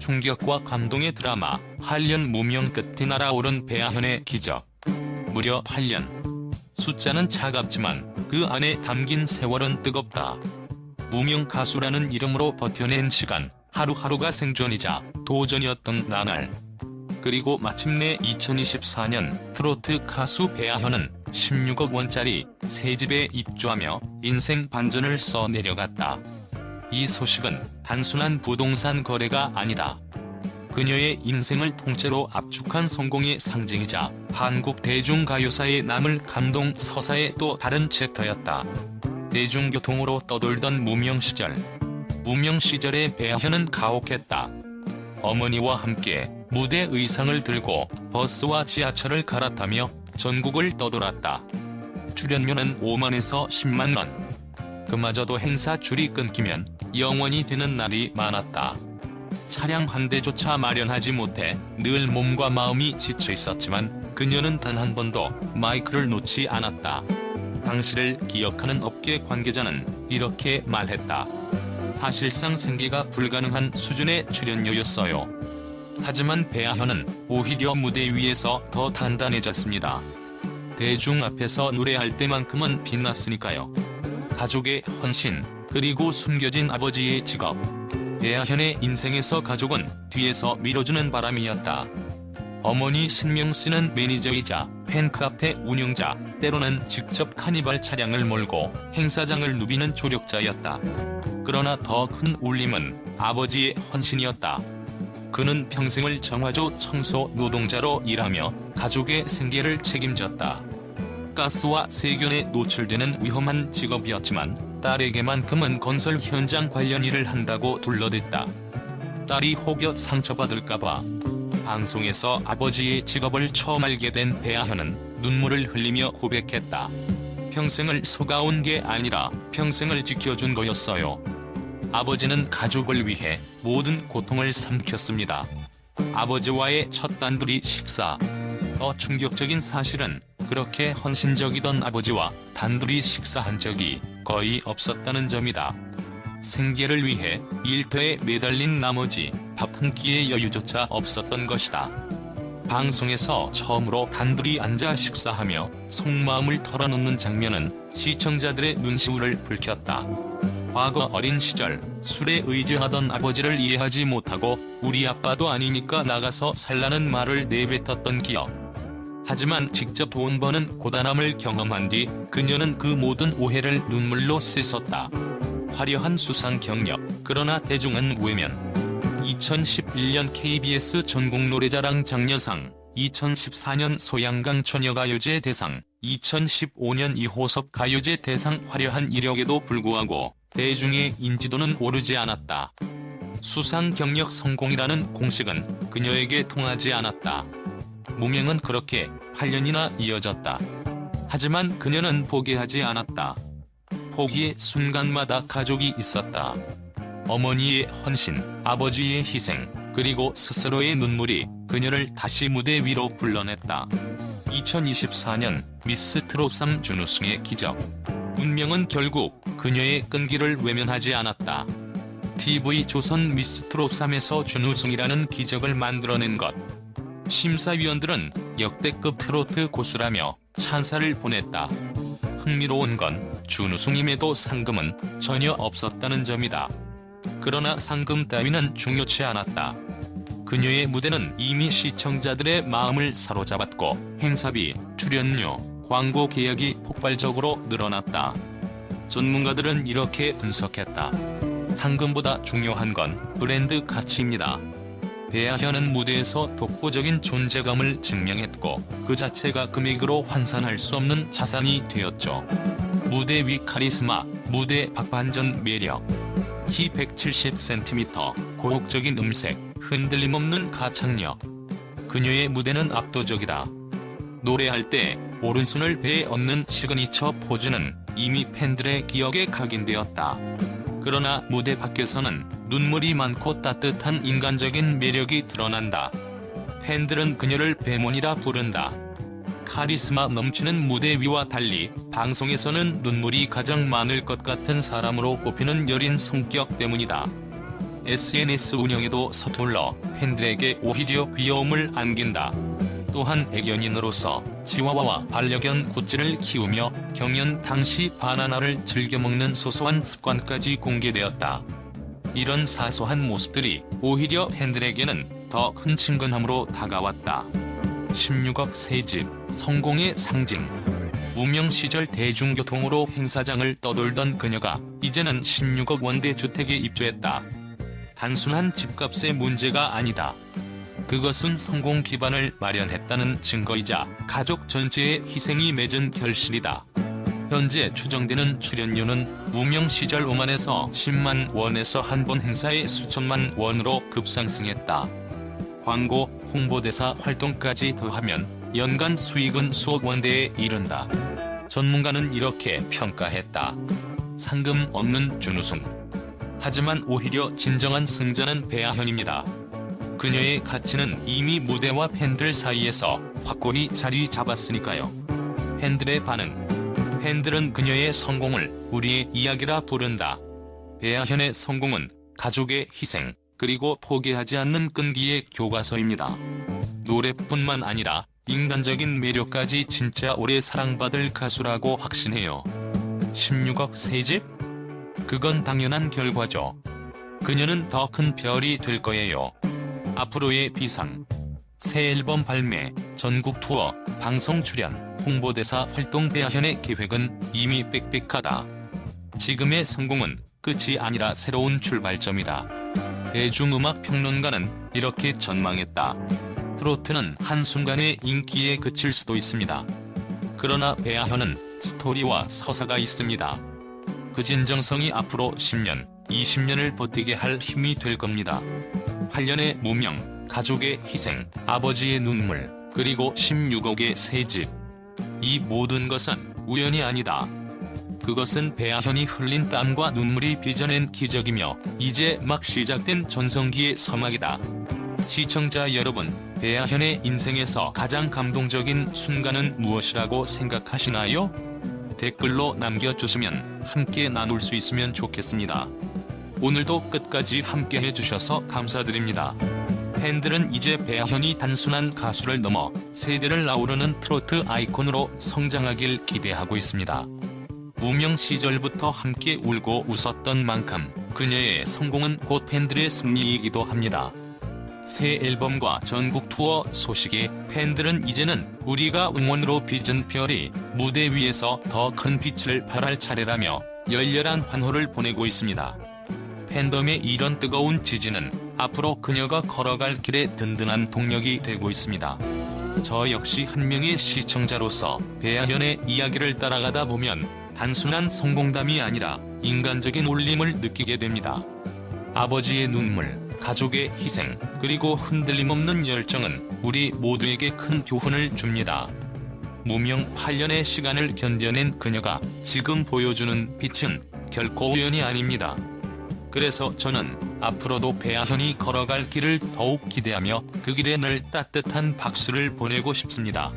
충격과 감동의 드라마 8년 무명 끝에 날아오른 배아현의 기적. 무려 8년. 숫자는 차갑지만 그 안에 담긴 세월은 뜨겁다. 무명 가수라는 이름으로 버텨낸 시간, 하루하루가 생존이자 도전이었던 나날. 그리고 마침내 2024년 트로트 가수 배아현은 16억 원짜리 새 집에 입주하며 인생 반전을 써 내려갔다. 이 소식은 단순한 부동산 거래가 아니다. 그녀의 인생을 통째로 압축한 성공의 상징이자 한국 대중가요사에 남을 감동 서사의 또 다른 챕터였다. 대중교통으로 떠돌던 무명 시절. 무명 시절의 배아현은 가혹했다. 어머니와 함께 무대 의상을 들고 버스와 지하철을 갈아타며 전국을 떠돌았다. 출연료는 5만에서 10만 원. 그마저도 행사 줄이 끊기면 영원히 되는 날이 많았다. 차량 한 대조차 마련하지 못해 늘 몸과 마음이 지쳐 있었지만 그녀는 단 한 번도 마이크를 놓지 않았다. 당시를 기억하는 업계 관계자는 이렇게 말했다. 사실상 생계가 불가능한 수준의 출연료였어요. 하지만 배아현은 오히려 무대 위에서 더 단단해졌습니다. 대중 앞에서 노래할 때만큼은 빛났으니까요. 가족의 헌신, 그리고 숨겨진 아버지의 직업. 배아현의 인생에서 가족은 뒤에서 밀어주는 바람이었다. 어머니 신명 씨는 매니저이자 팬카페 운영자, 때로는 직접 카니발 차량을 몰고 행사장을 누비는 조력자였다. 그러나 더 큰 울림은 아버지의 헌신이었다. 그는 평생을 정화조 청소 노동자로 일하며 가족의 생계를 책임졌다. 가스와 세균에 노출되는 위험한 직업이었지만 딸에게만큼은 건설 현장 관련 일을 한다고 둘러댔다. 딸이 혹여 상처받을까봐 방송에서 아버지의 직업을 처음 알게 된 배아현은 눈물을 흘리며 고백했다. 평생을 속아온 게 아니라 평생을 지켜준 거였어요. 아버지는 가족을 위해 모든 고통을 삼켰습니다. 아버지와의 첫 단둘이 식사. 더 충격적인 사실은 그렇게 헌신적이던 아버지와 단둘이 식사한 적이 거의 없었다는 점이다. 생계를 위해 일터에 매달린 나머지 밥 한 끼의 여유조차 없었던 것이다. 방송에서 처음으로 단둘이 앉아 식사하며 속마음을 털어놓는 장면은 시청자들의 눈시울을 붉혔다. 과거 어린 시절 술에 의지하던 아버지를 이해하지 못하고 우리 아빠도 아니니까 나가서 살라는 말을 내뱉었던 기억. 하지만 직접 돈 버는 고단함을 경험한 뒤 그녀는 그 모든 오해를 눈물로 씻었다. 화려한 수상 경력, 그러나 대중은 외면. 2011년 KBS 전국 노래자랑 장려상, 2014년 소양강 처녀가요제 대상, 2015년 이호섭 가요제 대상 화려한 이력에도 불구하고 대중의 인지도는 오르지 않았다. 수상 경력 성공이라는 공식은 그녀에게 통하지 않았다. 무명은 그렇게 8년이나 이어졌다. 하지만 그녀는 포기하지 않았다. 포기의 순간마다 가족이 있었다. 어머니의 헌신, 아버지의 희생, 그리고 스스로의 눈물이 그녀를 다시 무대 위로 불러냈다. 2024년 미스 트롯3 준우승의 기적. 운명은 결국 그녀의 끈기를 외면하지 않았다. TV조선 미스 트롯3에서 준우승이라는 기적을 만들어낸 것. 심사위원들은 역대급 트로트 고수라며 찬사를 보냈다. 흥미로운 건 준우승임에도 상금은 전혀 없었다는 점이다. 그러나 상금 따위는 중요치 않았다. 그녀의 무대는 이미 시청자들의 마음을 사로잡았고 행사비, 출연료, 광고 계약이 폭발적으로 늘어났다. 전문가들은 이렇게 분석했다. 상금보다 중요한 건 브랜드 가치입니다. 배아현은 무대에서 독보적인 존재감을 증명했고 그 자체가 금액으로 환산할 수 없는 자산이 되었죠. 무대 위 카리스마, 무대 박반전 매력. 키 170cm, 고혹적인 음색, 흔들림 없는 가창력. 그녀의 무대는 압도적이다. 노래할 때 오른손을 배에 얹는 시그니처 포즈는 이미 팬들의 기억에 각인되었다. 그러나 무대 밖에서는 눈물이 많고 따뜻한 인간적인 매력이 드러난다. 팬들은 그녀를 배몬이라 부른다. 카리스마 넘치는 무대 위와 달리 방송에서는 눈물이 가장 많을 것 같은 사람으로 꼽히는 여린 성격 때문이다. SNS 운영에도 서툴러 팬들에게 오히려 귀여움을 안긴다. 또한 애견인으로서 치와와와 반려견 굿즈를 키우며 경연 당시 바나나를 즐겨 먹는 소소한 습관까지 공개되었다. 이런 사소한 모습들이 오히려 팬들에게는 더 큰 친근함으로 다가왔다. 16억 새집 성공의 상징 무명 시절 대중교통으로 행사장을 떠돌던 그녀가 이제는 16억 원대 주택에 입주했다. 단순한 집값의 문제가 아니다. 그것은 성공 기반을 마련했다는 증거이자 가족 전체의 희생이 맺은 결실이다. 현재 추정되는 출연료는 무명 시절 5만에서 10만 원에서 한 번 행사에 수천만 원으로 급상승했다. 광고, 홍보대사 활동까지 더하면 연간 수익은 수억 원대에 이른다. 전문가는 이렇게 평가했다. 상금 없는 준우승. 하지만 오히려 진정한 승자는 배아현입니다. 그녀의 가치는 이미 무대와 팬들 사이에서 확고히 자리 잡았으니까요. 팬들의 반응. 팬들은 그녀의 성공을 우리의 이야기라 부른다. 배아현의 성공은 가족의 희생, 그리고 포기하지 않는 끈기의 교과서입니다. 노래뿐만 아니라 인간적인 매력까지 진짜 오래 사랑받을 가수라고 확신해요. 16억 새집? 그건 당연한 결과죠. 그녀는 더 큰 별이 될 거예요. 앞으로의 비상. 새 앨범 발매, 전국 투어, 방송 출연, 홍보대사 활동 배아현의 계획은 이미 빽빽하다. 지금의 성공은 끝이 아니라 새로운 출발점이다. 대중음악 평론가는 이렇게 전망했다. 트로트는 한순간에 인기에 그칠 수도 있습니다. 그러나 배아현은 스토리와 서사가 있습니다. 그 진정성이 앞으로 10년, 20년을 버티게 할 힘이 될 겁니다. 8년의 무명, 가족의 희생, 아버지의 눈물, 그리고 16억의 새 집. 이 모든 것은 우연이 아니다. 그것은 배아현이 흘린 땀과 눈물이 빚어낸 기적이며 이제 막 시작된 전성기의 서막이다. 시청자 여러분, 배아현의 인생에서 가장 감동적인 순간은 무엇이라고 생각하시나요? 댓글로 남겨주시면 함께 나눌 수 있으면 좋겠습니다. 오늘도 끝까지 함께 해주셔서 감사드립니다. 팬들은 이제 배아현이 단순한 가수를 넘어 세대를 아우르는 트로트 아이콘으로 성장하길 기대하고 있습니다. 무명 시절부터 함께 울고 웃었던 만큼 그녀의 성공은 곧 팬들의 승리이기도 합니다. 새 앨범과 전국 투어 소식에 팬들은 이제는 우리가 응원으로 빚은 별이 무대 위에서 더 큰 빛을 발할 차례라며 열렬한 환호를 보내고 있습니다. 팬덤의 이런 뜨거운 지지는 앞으로 그녀가 걸어갈 길에 든든한 동력이 되고 있습니다. 저 역시 한 명의 시청자로서 배아현의 이야기를 따라가다 보면 단순한 성공담이 아니라 인간적인 울림을 느끼게 됩니다. 아버지의 눈물, 가족의 희생, 그리고 흔들림 없는 열정은 우리 모두에게 큰 교훈을 줍니다. 무명 8년의 시간을 견뎌낸 그녀가 지금 보여주는 빛은 결코 우연이 아닙니다. 그래서 저는 앞으로도 배아현이 걸어갈 길을 더욱 기대하며 그 길에 늘 따뜻한 박수를 보내고 싶습니다.